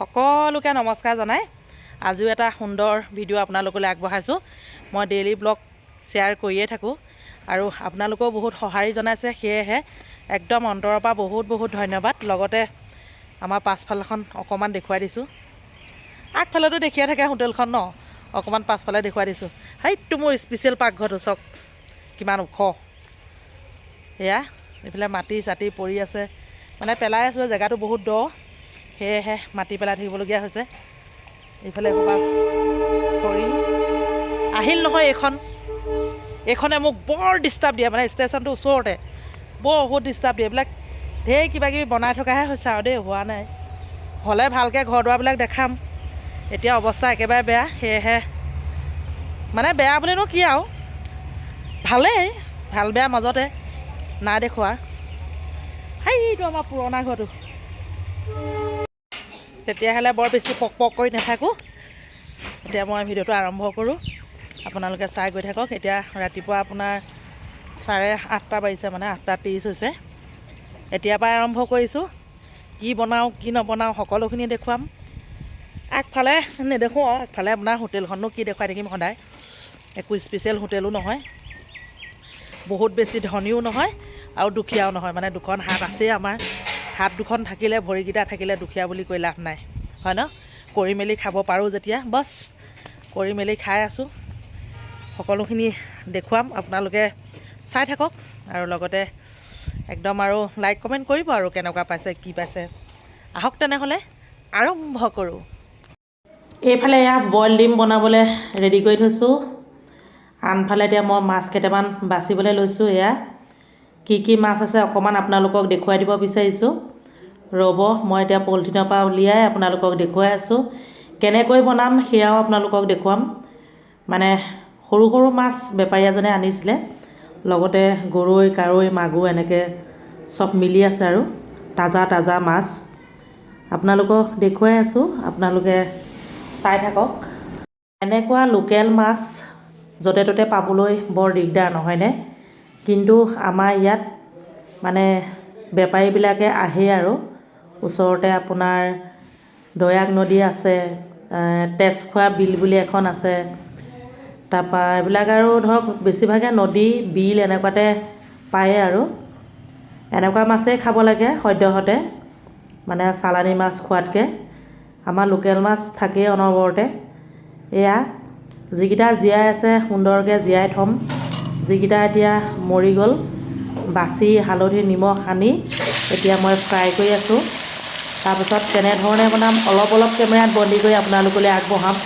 সকলোকে নমস্কাৰ জনাই। আজিও এটা সুন্দৰ ভিডিঅ' আপোনালোকলৈ আগবঢ়াইছোঁ। মই ডেইলি ব্লগ শ্বেয়াৰ কৰিয়ে থাকোঁ আৰু আপোনালোকেও বহুত সঁহাৰি জনাইছে সেয়েহে একদম অন্তৰৰ পৰা বহুত বহুত ধন্যবাদ। লগতে আমাৰ পাছফালখন অকণমান দেখুৱাই দিছোঁ। আগফালেতো দেখিয়ে থাকে হোটেলখন ন? অকণমান পাছফালে দেখুৱাই দিছোঁ। সেইটো মোৰ স্পেচিয়েল পাকঘৰটো চাওক। কিমান ওখ। এয়া এইফালে মাটি চাটি পৰি আছে। মানে পেলাই আছোঁ জেগাটো বহুত দ। সেয়েহে মাটি পেলাই থাকিবলগীয়া হৈছে। এইফালে খৰি। আহিল নহয় এইখন। এইখনে মোক বৰ ডিষ্টাৰ্ব দিয়ে মানে ষ্টেচনটোৰ ওচৰতে। বহুত ডিষ্টাৰ্ব দিয়ে। এইবিলাক ঢেৰ কিবা কিবি বনাই থকাহে হৈছে আৰু দেই হোৱা নাই। হ'লে ভালকৈ ঘৰ দুৱাৰবিলাক দেখাম। এতিয়া অৱস্থা একেবাৰে বেয়া সেয়েহে মানে বেয়া বুলিনো কি আৰু? ভালেই ভাল বেয়া মাজতে নাই দেখুওৱা। সেইটো আমাৰ পুৰণা ঘৰটো। তেতিয়াহ'লে বৰ বেছি পক পক কৰি নাথাকোঁ। এতিয়া মই ভিডিঅ'টো আৰম্ভ কৰোঁ। আপোনালোকে চাই গৈ থাকক। এতিয়া ৰাতিপুৱা আপোনাৰ চাৰে আঠটা বাজিছে মানে আঠটা ত্ৰিছ হৈছে। এতিয়াৰ পৰাই আৰম্ভ কৰিছোঁ। কি বনাওঁ কি নবনাওঁ সকলোখিনি দেখুৱাম। আগফালে নেদেখোঁ আৰু আগফালে আপোনাৰ হোটেলখননো কি দেখুৱাই থাকিম সদায়। একো স্পেচিয়েল হোটেলো নহয়। বহুত বেছি ধনীও নহয় আৰু দুখীয়াও নহয়। মানে দুখন হাত আছেই আমাৰ। হাত দুখন থাকিলে ভৰিকেইটা থাকিলে দুখীয়া বুলি কৈ লাভ নাই। হয় ন? কৰি মেলি খাব পাৰোঁ যেতিয়া। বছ কৰি মেলি খাই আছোঁ। সকলোখিনি দেখুৱাম। আপোনালোকে চাই থাকক আৰু লগতে একদম আৰু লাইক কমেণ্ট কৰিব আৰু কেনেকুৱা পাইছে কি পাইছে। আহক তেনেহ'লে আৰম্ভ কৰোঁ। এইফালে এয়া বইল ডিম বনাবলৈ ৰেডি কৰি থৈছোঁ। আনফালে এতিয়া মই মাছ কেইটামান বাচিবলৈ লৈছোঁ এয়া। কি কি মাছ আছে অকণমান আপোনালোকক দেখুৱাই দিব বিচাৰিছোঁ। ৰ'ব মই এতিয়া পলিথিনৰ পৰা উলিয়াই আপোনালোকক দেখুৱাই আছোঁ। কেনেকৈ বনাম সেয়াও আপোনালোকক দেখুৱাম। মানে সৰু সৰু মাছ বেপাৰী এজনে আনিছিলে। লগতে গৰৈ কাৱৈ মাগুৰ এনেকৈ চব মিলি আছে আৰু। তাজা তাজা মাছ। আপোনালোকক দেখুৱাই আছোঁ। আপোনালোকে চাই থাকক। এনেকুৱা লোকেল মাছ য'তে ত'তে পাবলৈ বৰ দিগদাৰ নহয়নে? কিন্তু আমাৰ ইয়াত মানে বেপাৰীবিলাকে আহে আৰু। ওচৰতে আপোনাৰ দয়াক নদী আছে তেজখোৱা বিল বুলি এখন আছে। তাৰপৰা এইবিলাক আৰু ধৰক বেছিভাগে নদী বিল এনেকুৱাতে পায়ে আৰু। এনেকুৱা মাছেই খাব লাগে সদ্যহতে মানে চালানী মাছ খোৱাতকৈ। আমাৰ লোকেল মাছ থাকেই অনবৰতে। এয়া যিকেইটা জীয়াই আছে সুন্দৰকৈ জীয়াই থ'ম। যিকেইটা এতিয়া মৰি গ'ল বাচি হালধি নিমখ সানি এতিয়া মই ফ্ৰাই কৰি আছোঁ। তাৰপিছত কেনেধৰণে বনাম অলপ অলপ কেমেৰাত বন্দী কৰি আপোনালোকলৈ আগবঢ়াম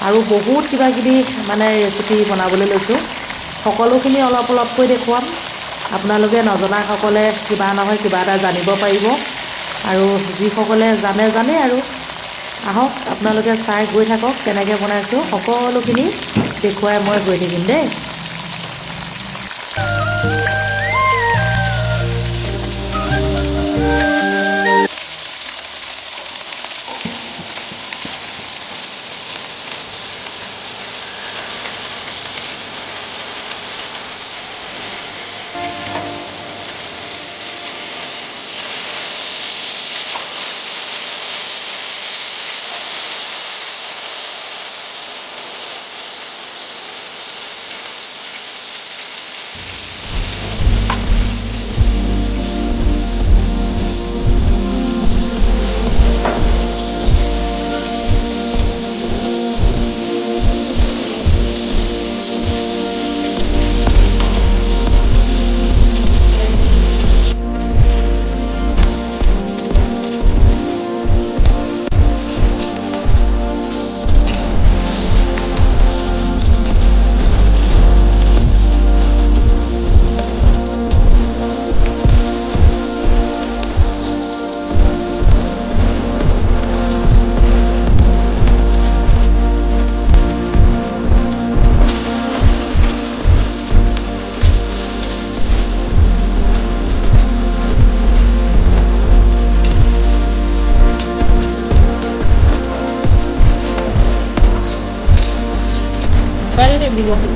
আৰু বহুত কিবা কিবি মানে ৰেচিপি বনাবলৈ লৈছোঁ। সকলোখিনি অলপ অলপকৈ দেখুৱাম। আপোনালোকে নজনাসকলে কিবা নহয় কিবা এটা জানিব পাৰিব আৰু যিসকলে জানে জানে আৰু। আহক আপোনালোকে চাই গৈ থাকক কেনেকৈ বনাইছোঁ। সকলোখিনি দেখুৱাই মই গৈ থাকিম দেই।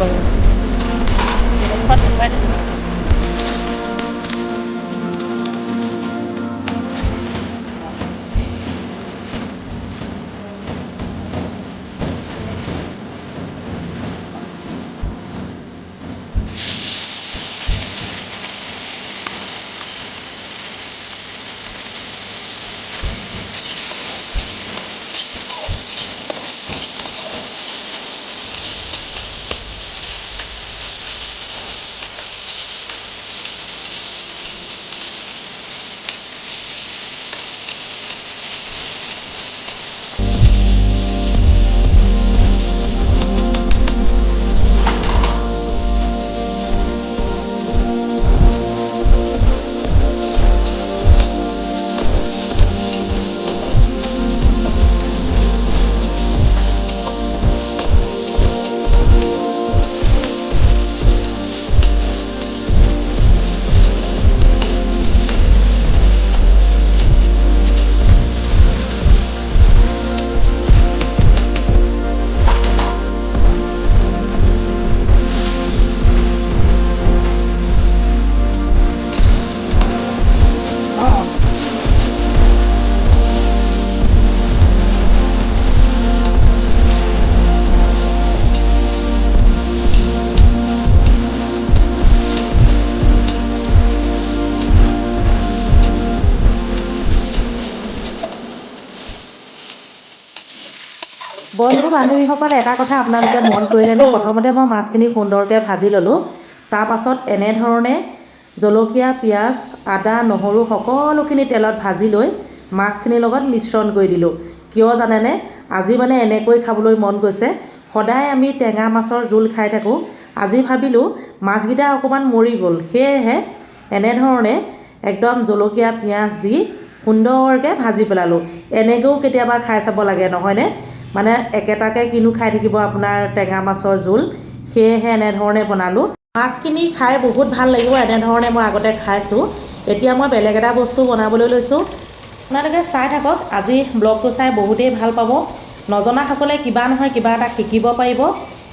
apa বন্ধু বান্ধৱীসকল এটা কথা আপোনালোকে মন কৰিলেনে প্ৰথমতে মই মাছখিনি সুন্দৰকৈ ভাজি ল'লোঁ। তাৰপাছত এনেধৰণে জলকীয়া পিঁয়াজ আদা নহৰু সকলোখিনি তেলত ভাজি লৈ মাছখিনিৰ লগত মিশ্ৰণ কৰি দিলোঁ। কিয় জানেনে? আজি মানে এনেকৈ খাবলৈ মন গৈছে। সদায় আমি টেঙা মাছৰ জোল খাই থাকোঁ। আজি ভাবিলোঁ মাছকেইটা অকণমান মৰি গ'ল। সেয়েহে এনেধৰণে একদম জলকীয়া পিঁয়াজ দি সুন্দৰকৈ ভাজি পেলালোঁ। এনেকৈও কেতিয়াবা খাই চাব লাগে নহয়নে? মানে একেটাকে কিনো খাই থাকিব আপোনাৰ টেঙা মাছৰ জোল সেয়েহে এনেধৰণে বনালোঁ। মাছখিনি খাই বহুত ভাল লাগিব এনেধৰণে মই আগতে খাইছোঁ। এতিয়া মই বেলেগ এটা বস্তু বনাবলৈ লৈছোঁ। আপোনালোকে চাই থাকক আজি ব্লগটো চাই বহুতেই ভাল পাব। নজনাসকলে কিবা নহয় কিবা এটা শিকিব পাৰিব।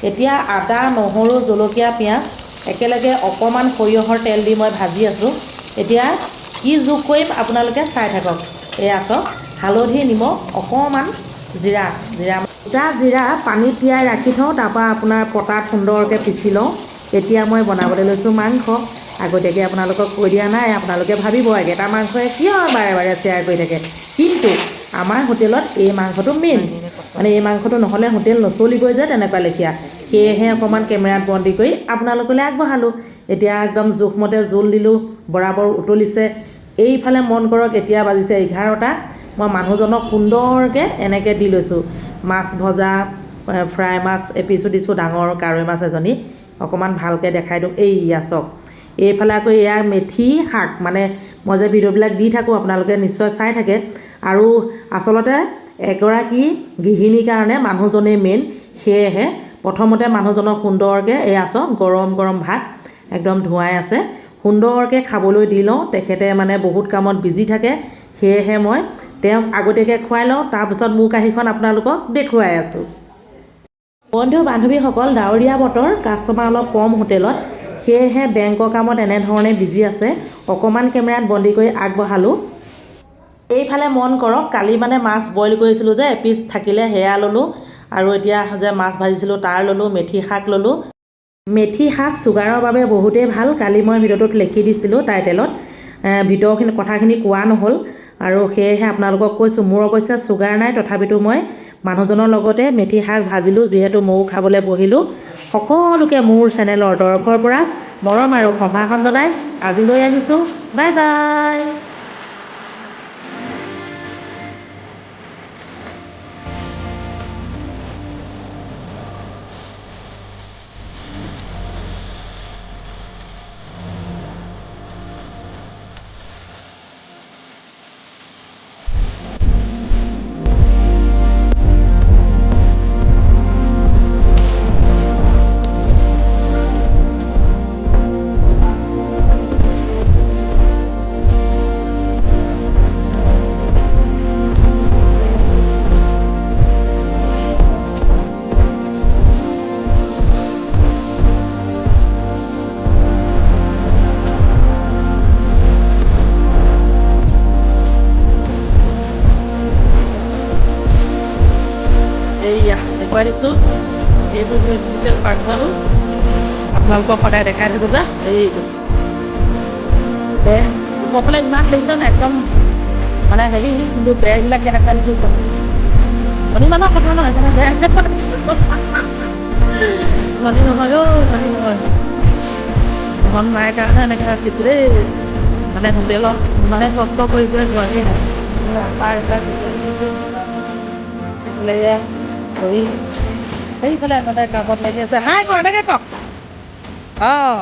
এতিয়া আদা নহৰু জলকীয়া পিঁয়াজ একেলগে অকণমান সৰিয়হৰ তেল দি মই ভাজি আছোঁ। এতিয়া কি যোগ কৰিম আপোনালোকে চাই থাকক। এয়া চাওক হালধি নিমখ অকণমান জিৰা জিৰা দুটা জিৰা পানীত তিয়াই ৰাখি থওঁ তাৰপৰা আপোনাৰ পটাত সুন্দৰকৈ পিচি লওঁ। এতিয়া মই বনাবলৈ লৈছোঁ মাংস। আগতীয়াকৈ আপোনালোকক কৈ দিয়া নাই আপোনালোকে ভাবিব একেটা মাংসই কিয় বাৰে বাৰে শ্বেয়াৰ কৰি থাকে। কিন্তু আমাৰ হোটেলত এই মাংসটো মেইন মানে এই মাংসটো নহ'লে হোটেল নচলিবই যে তেনেকুৱা লেখীয়া। সেয়েহে অকণমান কেমেৰাত বন্দী কৰি আপোনালোকলৈ আগবঢ়ালোঁ। এতিয়া একদম জোখমতে জোল দিলোঁ বৰাবৰ উতলিছে। এইফালে মন কৰক এতিয়া বাজিছে এঘাৰটা। মই মানুহজনক সুন্দৰকৈ এনেকৈ দি লৈছোঁ। মাছ ভজা ফ্ৰাই মাছ এপিচো দিছোঁ ডাঙৰ কাৱৈ মাছ এজনী। অকণমান ভালকৈ দেখাই দিওঁ। এইয়া চাওক। এইফালে আকৌ এয়া মেথি শাক। মানে মই যে ভিডিঅ'বিলাক দি থাকোঁ আপোনালোকে নিশ্চয় চাই থাকে। আৰু আচলতে এগৰাকী গৃহিণীৰ কাৰণে মানুহজনেই মেইন সেয়েহে প্ৰথমতে মানুহজনক সুন্দৰকৈ এয়া চাওক গৰম গৰম ভাত একদম ধুৱাই আছে। সুন্দৰকৈ খাবলৈ দি লওঁ। তেখেতে মানে বহুত কামত বিজি থাকে। সেয়েহে মই তেওঁক আগতীয়াকৈ খুৱাই লওঁ তাৰপিছত মোৰ কাঁহীখন আপোনালোকক দেখুৱাই আছোঁ। বন্ধু বান্ধৱীসকল ডাৱৰীয়া বতৰ কাষ্টমাৰ অলপ কম হোটেলত সেয়েহে বেংকৰ কামত এনেধৰণে বিজি আছে অকণমান কেমেৰাত বন্দী কৰি আগবঢ়ালোঁ। এইফালে মন কৰক কালি মানে মাছ বইল কৰিছিলোঁ যে এপিচ থাকিলে সেয়া ল'লোঁ আৰু এতিয়া যে মাছ ভাজিছিলোঁ তাৰ ল'লোঁ মেথি শাক ল'লোঁ। মেথি শাক চুগাৰৰ বাবে বহুতেই ভাল কালি মই ভিডিঅ'টোত লিখি দিছিলোঁ টাইটেলত ভিতৰখিনি কথাখিনি কোৱা নহ'ল। আৰু সেয়েহে আপোনালোকক কৈছোঁ মোৰ অৱশ্যে চুগাৰ নাই তথাপিতো মই মানুহজনৰ লগতে মেথি শাক ভাজিলোঁ যিহেতু ময়ো খাবলৈ বহিলোঁ। সকলোকে মোৰ চেনেলৰ তৰফৰ পৰা মৰম আৰু সম্ভাষণ জনাই আজিলৈ আহিছোঁ। Bye bye! এইয়া দেখুৱাই দিছোঁ এইবোৰ মোৰ স্পেচিয়েল পাৰ্চেল আপোনালোকক সদায় দেখাই থাকোঁ যে। এইটো বেগ ক'বলৈ ইমান দেখিছে নে একদম মানে হেৰি কিন্তু বেগবিলাক কেনেকুৱা দিছোঁ ধনী মানুহৰ কথা নহয় মানে বেগ ধনী নহয় অ' ধনী নহয়। ধন নাই কাৰণে এনেকৈ ৰাখিছোঁ দেই। মানে হোটেলত মানে কষ্ট কৰি নোৱাৰি তাৰ এটা ধৰি সেইফালে মানে কামত লাগি আছে। হাই কওক এনেকৈ কওক অঁ।